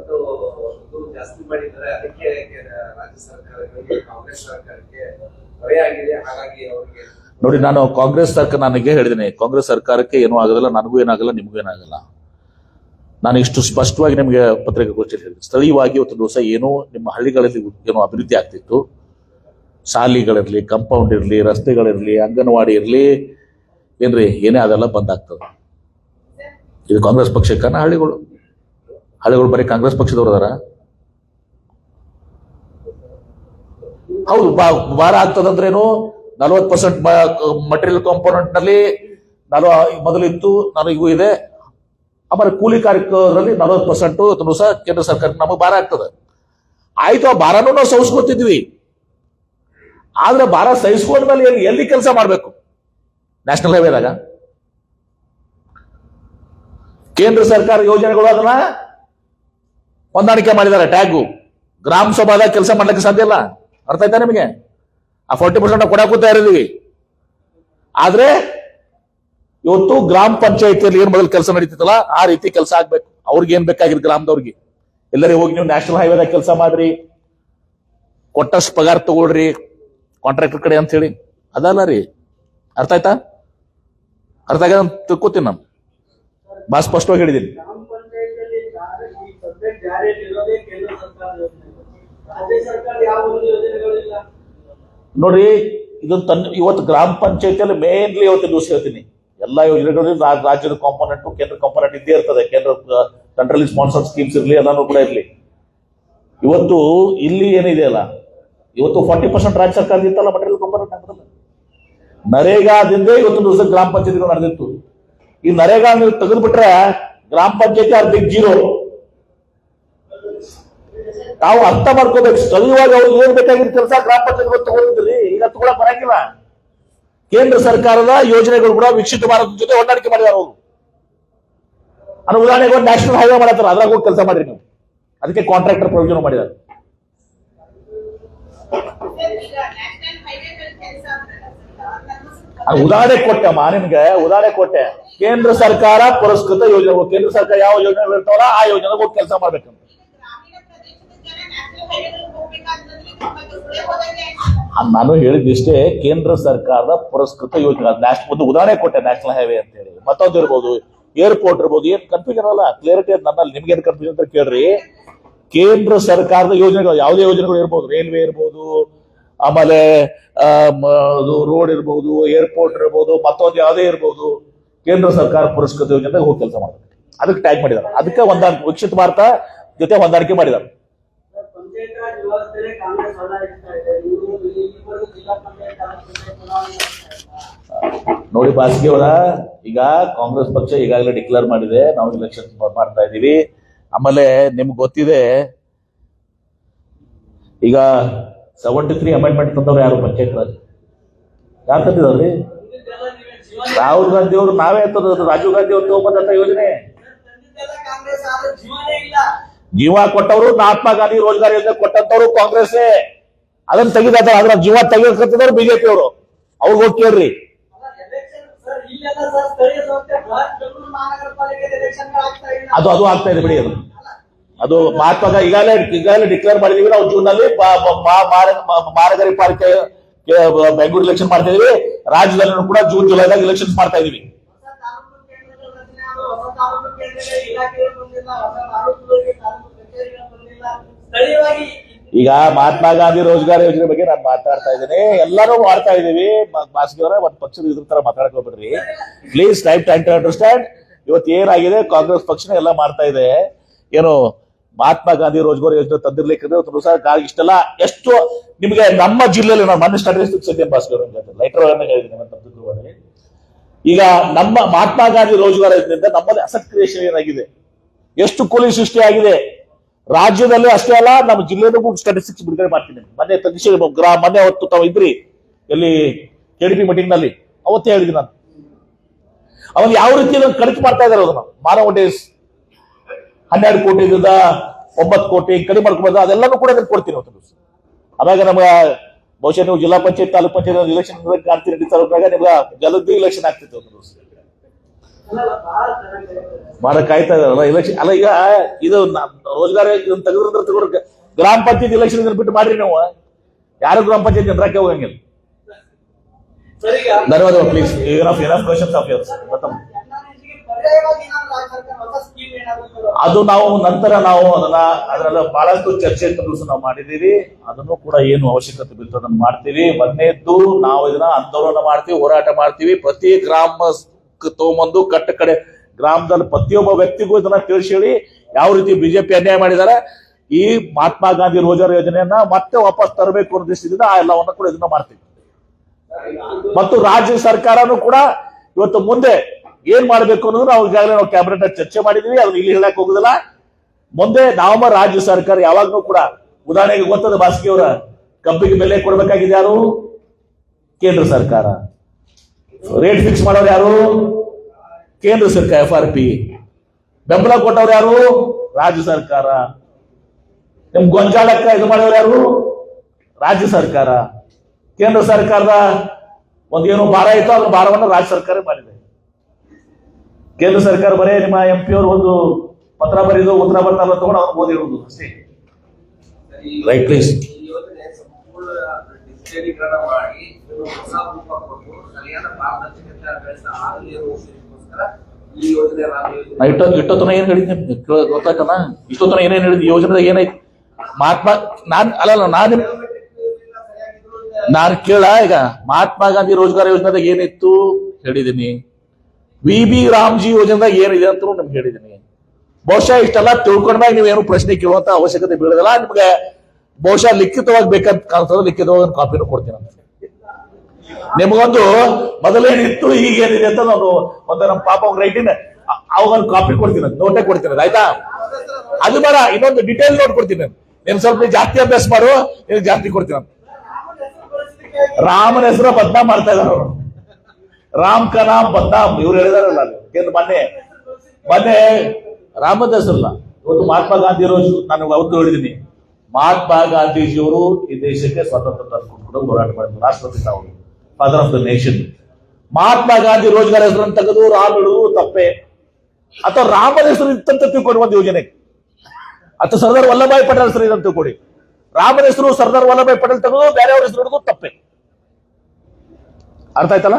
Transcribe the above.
ಇದು ಜಾಸ್ತಿ ಮಾಡಿದ್ದಾರೆ. ಅದಕ್ಕೆ ರಾಜ್ಯ ಸರ್ಕಾರಗಳಿಗೆ ಕಾಂಗ್ರೆಸ್ ಸರ್ಕಾರಕ್ಕೆ ಹೊರೆಯಾಗಿದೆ ಹಾಗಾಗಿ ಅವರಿಗೆ ನೋಡಿ, ನಾನು ಕಾಂಗ್ರೆಸ್ ಸರ್ಕಾರ ನನಗೆ ಹೇಳಿದ್ದೀನಿ, ಕಾಂಗ್ರೆಸ್ ಸರ್ಕಾರಕ್ಕೆ ಏನೂ ಆಗೋದಿಲ್ಲ ನನಗೂ ಏನಾಗಲ್ಲ, ನಿಮಗೂ ಏನಾಗಲ್ಲ. ನಾನು ಇಷ್ಟು ಸ್ಪಷ್ಟವಾಗಿ ನಿಮಗೆ ಪತ್ರಿಕಾಗೋಷ್ಠಿಯಲ್ಲಿ ಹೇಳಿದೆ ಸ್ಥಳೀಯವಾಗಿ ಇವತ್ತು ದಿವಸ ಏನೋ ನಿಮ್ಮ ಹಳ್ಳಿಗಳಲ್ಲಿ ಏನೋ ಅಭಿವೃದ್ಧಿ ಆಗ್ತಿತ್ತು. ಶಾಲೆಗಳಿರಲಿ ಕಂಪೌಂಡ್ ಇರಲಿ, ರಸ್ತೆಗಳಿರಲಿ, ಅಂಗನವಾಡಿ ಇರಲಿ, ಏನ್ರಿ, ಏನೇ ಅದೆಲ್ಲ ಬಂದ್ ಆಗ್ತದೆ. ಇದು ಕಾಂಗ್ರೆಸ್ ಪಕ್ಷಕ್ಕನ ಹಳ್ಳಿಗಳು ಹಳ್ಳಿಗಳು ಬರೀ ಕಾಂಗ್ರೆಸ್ ಪಕ್ಷದವ್ರು ಅದಾರ? ಹೌದು ಭಾರ ಆಗ್ತದಂದ್ರೇನು ನಲ್ವತ್ತು ಪರ್ಸೆಂಟ್ ಮಟೀರಿಯಲ್ ಕಾಂಪೋನೆಂಟ್ನಲ್ಲಿ ನಲವ ಮೊದಲಿತ್ತು ಇದೆ. ಆಮೇಲೆ ಕೂಲಿ ಕಾರ್ಯಕ್ರಮದಲ್ಲಿ ನಲವತ್ತು ಪರ್ಸೆಂಟ್ ಸಹ ಕೇಂದ್ರ ಸರ್ಕಾರಕ್ಕೆ ನಮಗೆ ಭಾರ ಆಗ್ತದೆ. ಆಯ್ತು, ಆ ಭಾರನೂ ನಾವು ಸಹಿಸ್ಕೊತಿದ್ವಿ. ಆದ್ರೆ ಭಾರ ಸಹಿಸ್ಕೊಂಡ್ಮೇಲೆ ಎಲ್ಲಿ ಎಲ್ಲಿ ಕೆಲಸ ಮಾಡಬೇಕು? ನ್ಯಾಷನಲ್ ಹೈವೇದಾಗ ಕೇಂದ್ರ ಸರ್ಕಾರ ಯೋಜನೆಗಳು ಅದನ್ನ ಹೊಂದಾಣಿಕೆ ಮಾಡಿದ್ದಾರೆ ಟ್ಯಾಗು ಗ್ರಾಮ ಸಭಾದಾಗ ಕೆಲಸ ಮಾಡ್ಲಿಕ್ಕೆ ಸಾಧ್ಯ ಇಲ್ಲ. ಅರ್ಥ ಆಯ್ತಾ ನಿಮಗೆ? ಆ ಫೋರ್ಟಿ ಪರ್ಸೆಂಟ್ ಕೊಡಕ್ಕೂ ತಯಾರಿದ್ದೀವಿ. ಆದ್ರೆ ಇವತ್ತು ಗ್ರಾಮ ಪಂಚಾಯತಿಯಲ್ಲಿ ಏನ್ ಮೊದಲು ಕೆಲಸ ನಡೀತಿತ್ತಲ್ಲ, ಆ ರೀತಿ ಕೆಲಸ ಆಗ್ಬೇಕು. ಅವ್ರಿಗೆ ಏನ್ ಬೇಕಾಗಿರ್ ಗ್ರಾಮದವ್ರಿಗೆ? ಎಲ್ಲರಿಗೆ ಹೋಗಿ ನೀವು ನ್ಯಾಷನಲ್ ಹೈವೇದಾಗ ಕೆಲಸ ಮಾಡ್ರಿ, ಕೊಟ್ಟಷ್ಟು ಪಗಾರ ತಗೊಳ್ರಿ ಕಾಂಟ್ರಾಕ್ಟರ್ ಕಡೆ ಅಂತ ಹೇಳಿ. ಅದಲ್ಲ ರೀ. ಅರ್ಥ ಆಯ್ತಾ? ಅರ್ಥ ಆಗ ತಿಳ್ಕೊತೀನಿ ನಾನು. ಬಾ ಸ್ಪಷ್ಟವಾಗಿ ಹೇಳಿದ್ದೀನಿ. ನೋಡ್ರಿ, ಇದು ತನ್ನ ಇವತ್ತು ಗ್ರಾಮ ಪಂಚಾಯತಿಯಲ್ಲಿ ಮೇನ್ಲಿ ಇವತ್ತು ದಿವಸ ಹೇಳ್ತೀನಿ. ಎಲ್ಲಾ ಯೋಜನೆಗಳು ರಾಜ್ಯದ ಕಾಂಪೋನೆಂಟ್ ಕೇಂದ್ರ ಕಾಂಪೋನೆಂಟ್ ಇದ್ದೇ ಇರ್ತದೆ. ಕೇಂದ್ರ ಸೆಂಟ್ರಲ್ ಸ್ಪಾನ್ಸರ್ ಸ್ಕೀಮ್ಸ್ ಇರಲಿ, ಎಲ್ಲಾನು ಕೂಡ ಇರಲಿ. ಇವತ್ತು ಇಲ್ಲಿ ಏನಿದೆ ಅಲ್ಲ, ಇವತ್ತು ಫಾರ್ಟಿ ಪರ್ಸೆಂಟ್ ರಾಜ್ಯ ಸರ್ಕಾರ ಇತ್ತಲ್ಲ ಮಟೀರಿಯಲ್ ಕಾಂಪೋನೆಂಟ್ ಆಗ್ತದಲ್ಲ ನರೇಗಾದಿಂದ ಇವತ್ತು ದಿವಸ ಗ್ರಾಮ ಪಂಚಾಯತಿಗಳು ನಡೆದಿತ್ತು. ಈ ನರೇಗಾ ನೀವು ತೆಗೆದ್ಬಿಟ್ರೆ ಗ್ರಾಮ ಪಂಚಾಯತಿ ಆರ್ ಜೀರೋ ತಾವು ಅರ್ಥ ಮಾಡ್ಕೋಬೇಕು. ಸ್ಥಳೀಯವಾಗಿ ಅವ್ರಿಗೆ ಏನ್ ಬೇಕಾಗಿರೋ ಕೆಲಸ ಗ್ರಾಮ ಪಂಚಾಯತ್ ತಗೊಂಡಿದ್ರಿ ಈಗ ತಗೊಳಕ್ ಬರಂಗಿಲ್ಲ. ಕೇಂದ್ರ ಸರ್ಕಾರದ ಯೋಜನೆಗಳು ಕೂಡ ವಿಕಸಿತ ಭಾರತದ ಜೊತೆ ಹೊಂದಾಣಿಕೆ ಮಾಡಿದಾರ ಅವರು. ಅದು ಉದಾಹರಣೆಗೆ ಒಂದು ನ್ಯಾಷನಲ್ ಹೈವೇ ಮಾಡತ್ತಾರ. ಅದ್ರಾಗ ಹೋಗಿ ಕೆಲಸ ಮಾಡಿರಿ ನೀವು. ಅದಕ್ಕೆ ಕಾಂಟ್ರಾಕ್ಟರ್ ಪ್ರಯೋಜನ ಮಾಡಿದಾರೆ. ಉದಾಹರಣೆ ಕೊಟ್ಟೆ ಅಮ್ಮ, ನಿಮ್ಗೆ ಉದಾಹರಣೆ ಕೊಟ್ಟೆ. ಕೇಂದ್ರ ಸರ್ಕಾರ ಪುರಸ್ಕೃತ ಯೋಜನೆ, ಕೇಂದ್ರ ಸರ್ಕಾರ ಯಾವ ಯೋಜನೆಗಳು ಇರ್ತಾವಲ್ಲ, ಆ ಯೋಜನೆಗೆ ಹೋಗಿ ಕೆಲಸ ಮಾಡ್ಬೇಕು ನಾನು ಹೇಳಿದಿಷ್ಟೇ ಕೇಂದ್ರ ಸರ್ಕಾರದ ಪುರಸ್ಕೃತ ಯೋಜನೆ ನ್ಯಾಷನಲ್ ಒಂದು ಉದಾಹರಣೆ ಕೊಟ್ಟೆ ನ್ಯಾಷನಲ್ ಹೈವೇ ಅಂತ ಹೇಳಿ. ಮತ್ತೊಂದು ಇರ್ಬೋದು ಏರ್ಪೋರ್ಟ್ ಇರ್ಬೋದು, ಏನ್ ಕನ್ಫ್ಯೂಷನ್ ಅಲ್ಲ. ಕ್ಲಿಯರಿಟಿ ನನ್ನಲ್ಲಿ, ನಿಮ್ಗೆ ಏನ್ ಕನ್ಫ್ಯೂಷನ್ ಅಂತ ಕೇಳ್ರಿ. ಕೇಂದ್ರ ಸರ್ಕಾರದ ಯೋಜನೆಗಳು, ಯಾವುದೇ ಯೋಜನೆಗಳು ಇರ್ಬೋದು ರೈಲ್ವೆ ಇರ್ಬೋದು, ಆಮೇಲೆ ರೋಡ್ ಇರ್ಬೋದು ಏರ್ಪೋರ್ಟ್ ಇರ್ಬೋದು, ಮತ್ತೊಂದು ಯಾವುದೇ ಇರ್ಬೋದು, ಕೇಂದ್ರ ಸರ್ಕಾರ ಪುರಸ್ಕೃತ ಯೋಜನೆ ಹೋಗಿ ಕೆಲಸ ಮಾಡಬೇಕು. ಅದಕ್ಕೆ ಟ್ಯಾಗ್ ಮಾಡಿದ್ದಾರೆ. ಅದಕ್ಕೆ ಹೊಂದಾಣಿಕೆ ವಿಕಸಿತ ಭಾರತ ಜೊತೆ ಹೊಂದಾಣಿಕೆ ಮಾಡಿದ್ದಾರೆ. ವ್ಯವಸ್ಥೆನೇ ಕಾಂಗ್ರೆಸ್ ಇದೆ. ಇವರು ಜಿಲ್ಲಾ ಪಂಚಾಯತ್ ನೋಡಿ ಬಾಸ್ಗಿ ಅವರ ಈಗ ಕಾಂಗ್ರೆಸ್ ಪಕ್ಷ ಈಗಾಗಲೇ ಡಿಕ್ಲೇರ್ ಮಾಡಿದೆ. ನಾವು ಇಲೆಕ್ಷನ್ ಮಾಡ್ತಾ ಇದೀವಿ ಆಮೇಲೆ ನಿಮ್ಗೆ ಗೊತ್ತಿದೆ ಈಗ ಸೆವೆಂಟಿ ತ್ರೀ ಅಮೆಂಡ್ಮೆಂಟ್ ತಂದವ್ರು ಯಾರು? ಪಂಚಾಯತ್ ರಾಜ್. ಯಾರು ತಂದಿದ್ರಿ ರಾಹುಲ್ ಗಾಂಧಿ ಅವರು ನಾವೇ ತಂದದ್ದು. ರಾಜೀವ್ ಗಾಂಧಿ ಅವರು ತಗೊಂಬಂದಂತ ಯೋಜನೆ. ಜೀವ ಕೊಟ್ಟವರು ಮಹಾತ್ಮ ಗಾಂಧಿ ರೋಜ್ಗಾರ್ ಯೋಜನೆ ಕೊಟ್ಟಂತವ್ರು ಕಾಂಗ್ರೆಸ್ ಅದನ್ನ ತೆಗಿದಾರ ಅದ್ರ ಜೀವ ತೆಗೆದ್ರು ಬಿಜೆಪಿ ಅವರು ಅವ್ರಿಗೆ ಹೋಗಿ ಕೇಳ್ರಿ. ಎಲೆಕ್ಷನ್ ಎಲೆಕ್ಷನ್ ಅದು ಅದು ಆಗ್ತಾ ಇದೆ ಬಿಡಿ ಅದು. ಅದು ಮಹಾತ್ಮ ಈಗಾಗಲೇ ಈಗಾಗಲೇ ಡಿಕ್ಲೇರ್ ಮಾಡಿದೀವಿ ನಾವು ಜೂನ್ನಲ್ಲಿ ಮಾರಗರಿ ಪಾರ್ಕ್ ಬೆಂಗಳೂರು ಇಲೆಕ್ಷನ್ ಮಾಡ್ತಾ ಇದೀವಿ. ರಾಜ್ಯದಲ್ಲೂ ಕೂಡ ಜೂನ್, ಜುಲೈದಾಗ ಇಲೆಕ್ಷನ್ ಮಾಡ್ತಾ ಇದೀವಿ. ಈಗ ಮಹಾತ್ಮ ಗಾಂಧಿ ರೋಜ್ಗಾರ್ ಯೋಜನೆ ಬಗ್ಗೆ ನಾನು ಮಾತಾಡ್ತಾ ಇದ್ದೀನಿ. ಎಲ್ಲರೂ ಮಾಡ್ತಾ ಇದೀವಿ ಮಾಸ್ಗಿಯವರ ಒಂದು ಪಕ್ಷದ ಇದ್ರ ತರ ಮಾತಾಡಕ್ ಹೋಗ್ಬಿಡ್ರಿ. Please time time to understand ಇವತ್ತು ಏನಾಗಿದೆ? ಕಾಂಗ್ರೆಸ್ ಪಕ್ಷನ ಎಲ್ಲ ಮಾಡ್ತಾ ಇದೆ. ಏನು, ಮಹಾತ್ಮ ಗಾಂಧಿ ರೋಜ್ಗಾರ್ ಯೋಜನೆ ತಂದಿರ್ಲಿಕ್ಕೆ ಸಹ ಇಷ್ಟೆಲ್ಲ. ಎಷ್ಟು ನಿಮಗೆ ನಮ್ಮ ಜಿಲ್ಲೆಯಲ್ಲಿ ನಾವು ಮನೆ ಸ್ಟಾಟಿಸ್ಟಿಕ್ಸ್ ಬಾಸಗಿ ಭಾಸ್ಕರ್ ಲೈಟರ್ ಹೇಳಿದ್ದೀನಿ ನಾನು ತಿಳ್ಕೊಬೇಡಿ. ಈಗ ನಮ್ಮ ಮಹಾತ್ಮ ಗಾಂಧಿ ರೋಜ್ಗಾರ್ ಇದರಿಂದ ನಮ್ಮಲ್ಲಿ ಅಸೆಟ್ ಕ್ರಿಯೇಷನ್ ಏನಾಗಿದೆ? ಎಷ್ಟು ಕೂಲಿ ಸೃಷ್ಟಿಯಾಗಿದೆ ರಾಜ್ಯದಲ್ಲೇ ಅಷ್ಟೇ ಅಲ್ಲ, ನಮ್ಮ ಜಿಲ್ಲೆಗೂ ಸ್ಟಾಟಿಸ್ಟಿಕ್ಸ್ ಬಿಡುಗಡೆ ಮಾಡ್ತೀನಿ. ಮೊನ್ನೆ ತನಿಷೆ ಗ್ರಾಮ ಮೊನ್ನೆ ಅವತ್ತು ತಾವು ಇದ್ರಿ, ಎಲ್ಲಿ ಪಿ ಮೀಟಿಂಗ್ನಲ್ಲಿ. ಅವತ್ತೇ ಹೇಳಿದ್ವಿ ನಾನು. ಅವನು ಯಾವ ರೀತಿ ಕಡಿಮೆ ಮಾಡ್ತಾ ಇದಾರೆ ಅದನ್ನ? ಮಾನವ ಡೇಸ್ ಹನ್ನೆರಡು ಕೋಟಿಯಿಂದ ಒಂಬತ್ತು ಕೋಟಿ ಕಡಿಮೆ ಮಾಡ್ಕೊಬೋದು ಅದೆಲ್ಲನೂ ಕೂಡ ಕೊಡ್ತೀನಿ ಅವತ್ತು ಅವಾಗ ನಮ್ಗೆ ಬಹುಶಃ ನೀವು ಜಿಲ್ಲಾ ಪಂಚಾಯತ್ ತಾಲೂಕ್ ಪಂಚಾಯತ್ ಇಲೆಕ್ಷನ್ ಕಾಣ್ತೀರಿ ನಿಮ್ಗೆ ಜಲದಿ ಇಲೆಕ್ಷನ್ ಆಗ್ತಿತ್ತು ಒಂದು ದಿವಸ. ಮಾಡ ಹೇಳ್ತಾರೆ. ಇದಾರಲ್ಲ ಎಲೆಕ್ಷನ್ ಅಲ್ಲ ಈಗ ಇದು ರೋಜ್ಗಾರ ಇದನ್ನ ತೆಗೆದ್ರೆ ತಗೊಂಡ್ರೆ ಗ್ರಾಮ ಪಂಚಾಯತ್ ಎಲೆಕ್ಷನ್ ಇದನ್ನ ಬಿಟ್ಟು ಮಾಡ್ರಿ ನೀವು. ಯಾರು ಗ್ರಾಮ ಪಂಚಾಯತ್ ಜನರಾಕೆ ಹೋಗಂಗಿಲ್ಲ. ಸರಿ ಈಗ ಧನ್ಯವಾದ ಪ್ಲೀಸ್ ಕ್ವಶನ್ಸ್ ಆಫ್ ಅದು ನಾವು ನಂತರ ನಾವು ಅದನ್ನ ಅದರಲ್ಲ ಬಹಳಷ್ಟು ಚರ್ಚೆ ದಿವಸ ನಾವು ಮಾಡಿದೀವಿ ಅದನ್ನು ಕೂಡ ಏನು ಅವಶ್ಯಕತೆ ಬಿತ್ತು ಅದನ್ನ ಮಾಡ್ತೀವಿ. ಮೊದಲನೇದ್ದು ನಾವು ಇದನ್ನ ಆಂದೋಲನ ಮಾಡ್ತೀವಿ, ಹೋರಾಟ ಮಾಡ್ತೀವಿ. ಪ್ರತಿ ಗ್ರಾಮ ತಗೊಂಬಂದು ಕಟ್ಟ ಕಡೆ ಗ್ರಾಮದಲ್ಲಿ ಪ್ರತಿಯೊಬ್ಬ ವ್ಯಕ್ತಿಗೂ ಇದನ್ನ ತಿಳಿಸಿ ಯಾವ ರೀತಿ ಬಿಜೆಪಿ ಅನ್ಯಾಯ ಮಾಡಿದ್ದಾರೆ. ಈ ಮಹಾತ್ಮ ಗಾಂಧಿ ರೋಜರ್ ಯೋಜನೆಯನ್ನ ಮತ್ತೆ ವಾಪಸ್ ತರಬೇಕು ಅನ್ನೋ ದೃಷ್ಟಿಯಿಂದ ಆ ಎಲ್ಲವನ್ನ ಕೂಡ ಇದನ್ನ ಮಾಡ್ತೀವಿ. ಮತ್ತು ರಾಜ್ಯ ಸರ್ಕಾರನು ಕೂಡ ಇವತ್ತು ಮುಂದೆ ಏನ್ ಮಾಡ್ಬೇಕು ಅನ್ನೋದು ನಾವು ಈಗಾಗಲೇ ನಾವು ಕ್ಯಾಬಿನೆಟ್ ಚರ್ಚೆ ಮಾಡಿದೀವಿ, ಅದನ್ನ ಇಲ್ಲಿ ಹೇಳಕ್ ಹೋಗುದಿಲ್ಲ. ಮುಂದೆ ನಾವು ರಾಜ್ಯ ಸರ್ಕಾರ ಯಾವಾಗ್ಲೂ ಕೂಡ, ಉದಾಹರಣೆಗೆ ಗೊತ್ತದ ಬಾಸ್ಕಿ ಅವರ, ಕಬ್ಬಿಗೆ ಬೆಲೆ ಕೊಡಬೇಕಾಗಿದೆ ಯಾರು? ಕೇಂದ್ರ ಸರ್ಕಾರ. ರೇಟ್ ಫಿಕ್ಸ್ ಮಾಡೋರು ಯಾರು? ಕೇಂದ್ರ ಸರ್ಕಾರ ಎಫ್ ಆರ್ ಪಿ ಬೆಂಬಲ ಕೊಟ್ಟವ್ರು ಯಾರು? ರಾಜ್ಯ ಸರ್ಕಾರ. ನಿಮ್ ಗೊಂಜಾಳಕ್ಕ ಇದು ಮಾಡೋರು ಯಾರು? ರಾಜ್ಯ ಸರ್ಕಾರ. ಕೇಂದ್ರ ಸರ್ಕಾರದ ಒಂದೇನು ಭಾರ ಇತ್ತು ಅದ್ರ ಭಾರವನ್ನು ರಾಜ್ಯ ಸರ್ಕಾರ ಮಾಡಿದೆ. ಕೇಂದ್ರ ಸರ್ಕಾರ ಬರೇ ನಿಮ್ಮ ಎಂ ಪಿ ಅವರು ಒಂದು ಪತ್ರ ಬರೆದು ಉತ್ತರ ಬರ್ತಾರ ತಗೊಂಡು ಅವ್ರು ಓದಿರುವುದು ಅಷ್ಟೇ. ರೈಟ್ ಪ್ಲೀಸ್ ಈ ಯೋಜನೆ ಸಂಪೂರ್ಣ ಡಿಜಿಟಲೀಕರಣ ಮಾಡಿ ಒಂದು ಹೊಸ ರೂಪ ಕೊಟ್ಟು ಸರಿಯಾದ ಪಾರದರ್ಶಕತೆ ಬೆಳೆಸ ಆಗಲಿ ಈ ಯೋಜನೆ ರಾಮ ಯೋಜನೆ ನಾ ಇಷ್ಟ ಇಷ್ಟೊತ್ತನ ಏನ್ ಹೇಳಿದ್ನಿ? ಗೊತ್ತಾಯ್ತನ? ಏನೇನ್ ಹೇಳಿದ್ನಿ? ಯೋಜನೆದಾಗ ಏನೈತಿ ಮಹಾತ್ಮ ನಾನ್ ಅಲ್ಲ ನಾನು ನಾನು ನಾನ್ ಕೇಳ ಈಗ. ಮಹಾತ್ಮ ಗಾಂಧಿ ರೋಜ್ಗಾರ್ ಯೋಜನೆದಾಗ ಏನಿತ್ತು? ಹೇಳಿದೀನಿ. ವಿ ಬಿ ರಾಮ್ಜಿ ಯೋಜನೆದಾಗ ಏನಿದೆ ಅಂತ ನಿಮ್ಗೆ ಹೇಳಿದ್ದೀನಿ. ಬಹುಶಃ ಇಷ್ಟೆಲ್ಲ ತಿಳ್ಕೊಂಡ್ಮ್ಯಾಗ ನೀವೇನು ಪ್ರಶ್ನೆ ಕೇಳುವಂತ ಅವಶ್ಯಕತೆ ಬೀಳೋದಿಲ್ಲ. ನಿಮ್ಗೆ ಬಹುಶಃ ಲಿಖಿತವಾಗಿ ಬೇಕಂತ ಕಾಣ್ತದ ಲಿಖಿತವಾಗಿ ಕಾಪಿನೂ ಕೊಡ್ತೀನಿ ಅಂತ ನಿಮಗೊಂದು ಮೊದಲೇನಿತ್ತು ಈಗ ಏನಿದೆ ಅಂತ ನಾನು ಒಂದು ನಮ್ಮ ಪಾಪ ರೈಟಿನ ಅವಾಗ ಕಾಪಿ ಕೊಡ್ತೀನಿ ನೋಟೇ ಕೊಡ್ತೀನಿ ಆಯ್ತಾ? ಅದು ಬೇಡ, ಇನ್ನೊಂದು ಡಿಟೇಲ್ ನೋಟ್ ಕೊಡ್ತೀನಿ ನಾನು. ಸ್ವಲ್ಪ ಜಾಸ್ತಿ ಅಭ್ಯಾಸ ಮಾಡು ಜಾಸ್ತಿ ಕೊಡ್ತೀನಿ. ರಾಮನ ಹೆಸರು ಬದ್ನಾ ಮಾಡ್ತಾ ಇದ್ದಾರೆ ಅವರು. ರಾಮ್ ಕ ಬದ್ನಾಮ್ ಇವ್ರು ಹೇಳಿದಾರಲ್ಲ ಮೊನ್ನೆ ಮೊನ್ನೆ ರಾಮದ ಹೆಸರಲ್ಲ. ಇವತ್ತು ಮಹಾತ್ಮ ಗಾಂಧಿ ರೋಜು ನಾನು ಅವತ್ತು ಹೇಳಿದ್ದೀನಿ. ಮಹಾತ್ಮ ಗಾಂಧೀಜಿಯವರು ಈ ದೇಶಕ್ಕೆ ಸ್ವಾತಂತ್ರ್ಯ ತಂದುಕೊಂಡು ಹೋರಾಟ ಮಾಡಿದ್ರು. ರಾಷ್ಟ್ರಪಿತ ಅವರು. Father of the nation Mahatma Gandhi Rozgar ಹೆಸರನ್ನು ತೆಗೆದು ರಾಮ್ ತಪ್ಪೆ. ಅಥವಾ ರಾಮನ ಹೆಸರು ಇತ್ತಂತ ತಿಳ್ಕೊಂಡು ಒಂದು ಯೋಜನೆ. ಅಥವಾ ಸರ್ದಾರ್ ವಲ್ಲಭಾಯಿ ಪಟೇಲ್ ಹೆಸರು ಇದಂತ ತಿಳ್ಕೊಡಿ ರಾಮನ ಹೆಸರು ಸರ್ದಾರ್ ವಲ್ಲಭಾಯಿ ಪಟೇಲ್ ತೆಗೆದು ಬೇರೆಯವ್ರ ಹೆಸರು ಹಿಡಿದು ತಪ್ಪೆ. ಅರ್ಥ ಆಯ್ತಲ್ಲ?